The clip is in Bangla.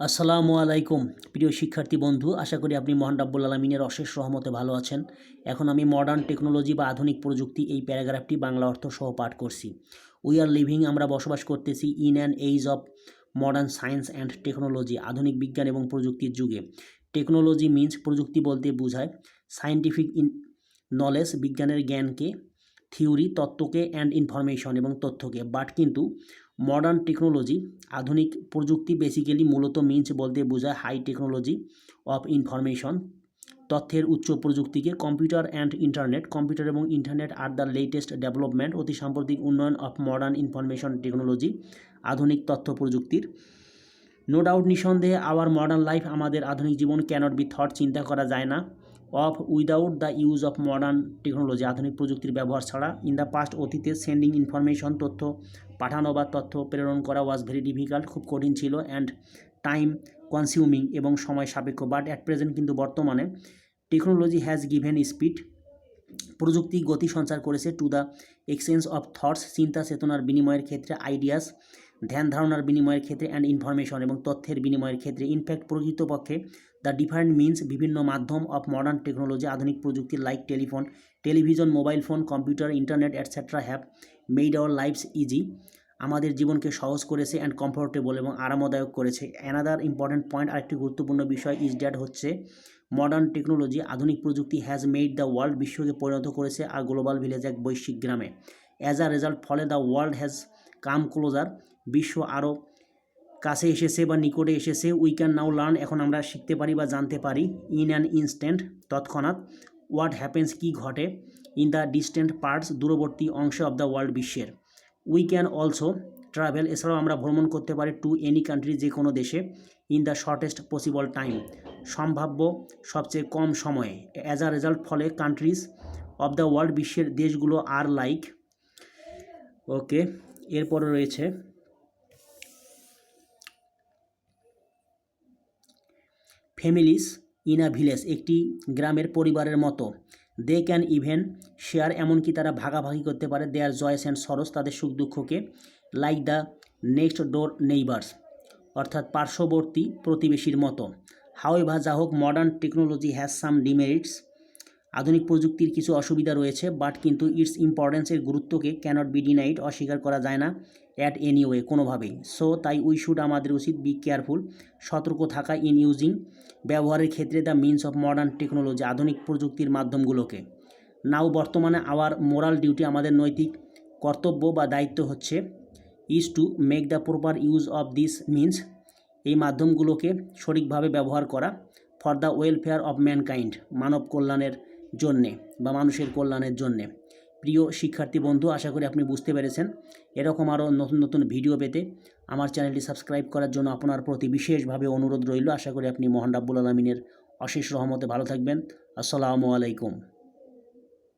আসসালামু আলাইকুম, প্রিয় শিক্ষার্থী বন্ধু। আশা করি আপনি মহান রাব্বুল আলমিনের অশেষ রহমতে ভালো আছেন। এখন আমি মডার্ন টেকনোলজি বা আধুনিক প্রযুক্তি এই প্যারাগ্রাফটি বাংলা অর্থ সহ পাঠ করছি। উই আর লিভিং আমরা বসবাস করতেছি in an age of modern science and technology আধুনিক বিজ্ঞান এবং প্রযুক্তির যুগে। টেকনোলজি মিন্স প্রযুক্তি বলতে বোঝায় সায়েন্টিফিক ইন নলেজ বিজ্ঞানের জ্ঞানকে থিওরি তত্ত্বকে অ্যান্ড ইনফরমেশন এবং তথ্যকে। বাট কিন্তু মডার্ন টেকনোলজি আধুনিক প্রযুক্তি বেসিক্যালি মূলত মিন্স বলতে বোঝায় হাই টেকনোলজি অফ ইনফরমেশন তথ্যের উচ্চ প্রযুক্তিকে কম্পিউটার অ্যান্ড ইন্টারনেট কম্পিউটার এবং internet R the latest development অতি সাম্প্রতিক উন্নয়ন অফ মডার্ন ইনফরমেশন টেকনোলজি আধুনিক তথ্য প্রযুক্তির। নো ডাউট নিঃসন্দেহে আওয়ার মডার্ন লাইফ আমাদের আধুনিক জীবন ক্যানট বি থট চিন্তা করা যায় না। Of without the use of modern technology, আধুনিক প্রযুক্তির ব্যবহার ছাড়া। ইন দ্য পাস্ট অতীতে সেন্ডিং ইনফরমেশন, তথ্য পাঠানো বা তথ্য প্রেরণ করা ওয়াজ ভেরি ডিফিকাল্ট খুব কঠিন ছিল অ্যান্ড টাইম কনজিউমিং এবং সময় সাপেক্ষ। বাট অ্যাট প্রেজেন্ট কিন্তু বর্তমানে টেকনোলজি হ্যাজ গিভেন স্পিড প্রযুক্তি গতি সঞ্চার করেছে to the exchange of thoughts চিন্তা, চেতনার বিনিময়ের ক্ষেত্রে আইডিয়াস ধ্যান ধারণার বিনিময়ের ক্ষেত্রে অ্যান্ড ইনফরমেশন এবং তথ্যের বিনিময়ের ক্ষেত্রে ইনফ্যাক্ট প্রকৃতপক্ষে দ্য ডিফারেন্ট মিনস বিভিন্ন মাধ্যম অফ মডার্ন টেকনোলজি আধুনিক প্রযুক্তির like telephone television mobile phone computer internet etcetera have made our lives easy আমাদের জীবনকে সহজ করেছে অ্যান্ড কমফোর্টেবল এবং আরামদায়ক করেছে। অ্যানাদার ইম্পর্ট্যান্ট পয়েন্ট আরেকটি গুরুত্বপূর্ণ বিষয় ইজ ড্যাট হচ্ছে মডার্ন টেকনোলজি আধুনিক প্রযুক্তি হ্যাজ মেড দ্য ওয়ার্ল্ড বিশ্বকে পরিণত করেছে আর গ্লোবাল ভিলেজ এক বৈশ্বিক গ্রামে। অ্যাজ আ রেজাল্ট ফলে the world has come closer. বিশ্ব আরও কাছে এসেছে বা নিকটে এসেছে। উই ক্যান নাও লার্ন এখন আমরা শিখতে পারি বা জানতে পারি ইন অ্যান ইনস্ট্যান্ট তৎক্ষণাৎ হোয়াট হ্যাপেন্স কী ঘটে ইন দ্য ডিস্টেন্ট পার্টস দূরবর্তী অংশ অফ দ্য ওয়ার্ল্ড বিশ্বের। উই ক্যান অলসো ট্রাভেল এছাড়াও আমরা ভ্রমণ করতে পারি টু এনি কান্ট্রি যে কোনো দেশে in the shortest possible time সম্ভাব্য সবচেয়ে কম সময়ে। অ্যাজ আ রেজাল্ট ফলে কান্ট্রিজ অফ দ্য ওয়ার্ল্ড বিশ্বের দেশগুলো আর লাইক ওকে এরপরে রয়েছে ফ্যামিলিস ইন আ ভিলেজ, একটি গ্রামের পরিবারের মতো। দে ক্যান ইভেন শেয়ার এমনকি তারা ভাগাভাগি করতে পারে। দেয়ার জয়েস অ্যান্ড সরস তাদের সুখ দুঃখকে like the next door neighbours অর্থাৎ পার্শ্ববর্তী প্রতিবেশীর মতো। হাওয়েভা যা হোক modern technology has some demerits আধুনিক প্রযুক্তির কিছু অসুবিধা রয়েছে বাট কিন্তু ইটস ইম্পর্টেন্সের গুরুত্বকে ক্যানট বি ডিনাইট অস্বীকার করা যায় না অ্যাট এনি ওয়ে কোনোভাবেই। সো তাই উই শুড আমাদের উচিত বি কেয়ারফুল সতর্ক থাকা ইন ইউজিং ব্যবহারের ক্ষেত্রে the means of modern technology আধুনিক প্রযুক্তির মাধ্যমগুলোকে। নাও বর্তমানে আওয়ার মোরাল ডিউটি আমাদের নৈতিক কর্তব্য বা দায়িত্ব হচ্ছে is to make the proper use of this means এই মাধ্যমগুলোকে সঠিকভাবে ব্যবহার করা for the welfare of mankind মানব কল্যাণের জন্যে বা মানুষের কল্যাণের জন্যে। প্রিয় শিক্ষার্থী বন্ধু, আশা করি আপনি বুঝতে পেরেছেন। এরকম আরও নতুন নতুন ভিডিও পেতে আমার চ্যানেলটি সাবস্ক্রাইব করার জন্য আপনার প্রতি বিশেষভাবে অনুরোধ রইল। আশা করি আপনি মোহান রাব্বুল আলমিনের অশেষ রহমতে ভালো থাকবেন। আসসালামু আলাইকুম।